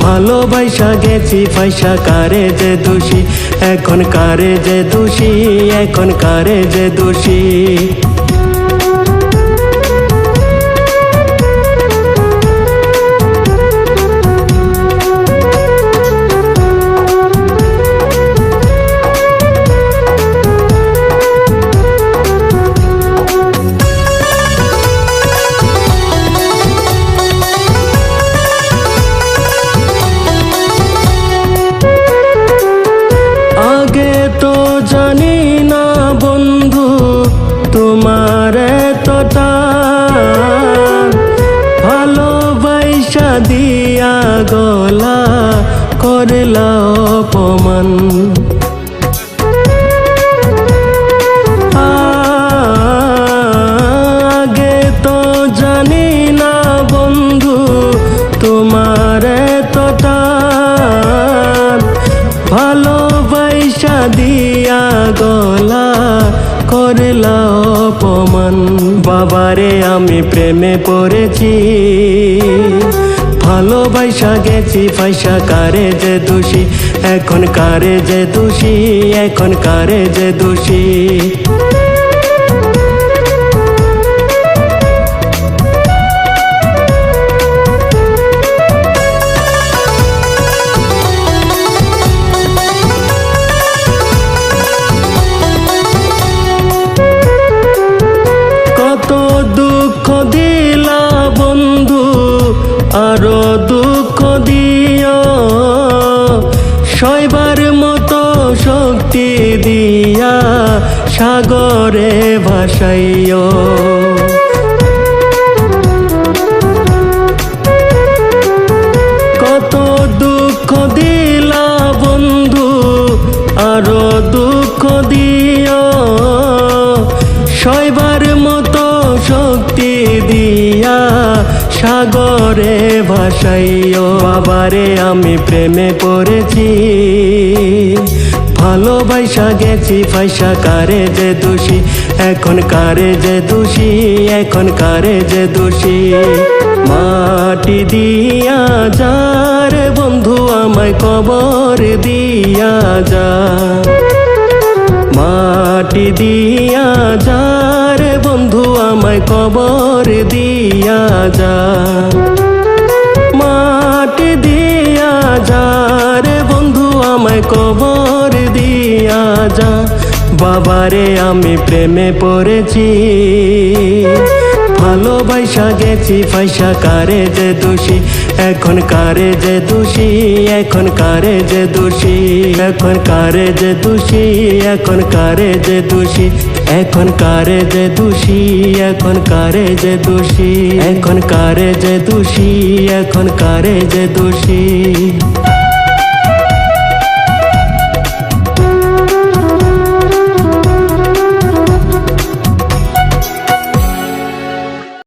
ভালোবাসা গেছি পয়সা কারে যে দোষী? এখন কারে যে দোষী? এখন কারে যে দোষী? করলা অপমান। আগে তো জানি না বন্ধু, তোমার এতটা ভালোবাসা দিয়া গলা করলা অপমান। বাবারে, আমি প্রেমে পড়েছি। ভালোবাসা গেছি পয়সা কারে যে দোষী? এখন কারে যে দোষী? এখন কারে যে দোষী? দুঃখ দিও শৈবার মতো শক্তি দিয়া সাগরে ভাসাইও। সাগরে ভাসাইও বাবারে আমি প্রেমে পড়েছি। ভালোবাসা গেছি পয়সা কারে যে দোষী? এখন কারে যে দোষী? এখন কারে যে দোষী? মাটি দিয়া যার বন্ধু আমায় কবর দিয়া যা। মাটি দিয়া যার বন্ধু আমায় কবর দিয়া যা। কবর দিয়া যা। বাবারে, আমি প্রেমে পড়েছি। ভালোবাসা গেছি পয়সা কারে যে দোষী? এখন কারে যে দোষী? এখন কারে যে দোষী? এখন কারে যে দোষী? এখন কারে যে দোষী? এখন কারে যে দোষী? এখন কারে যে দোষী? এখন কারে যে দোষী? এখন কারে যে দোষী?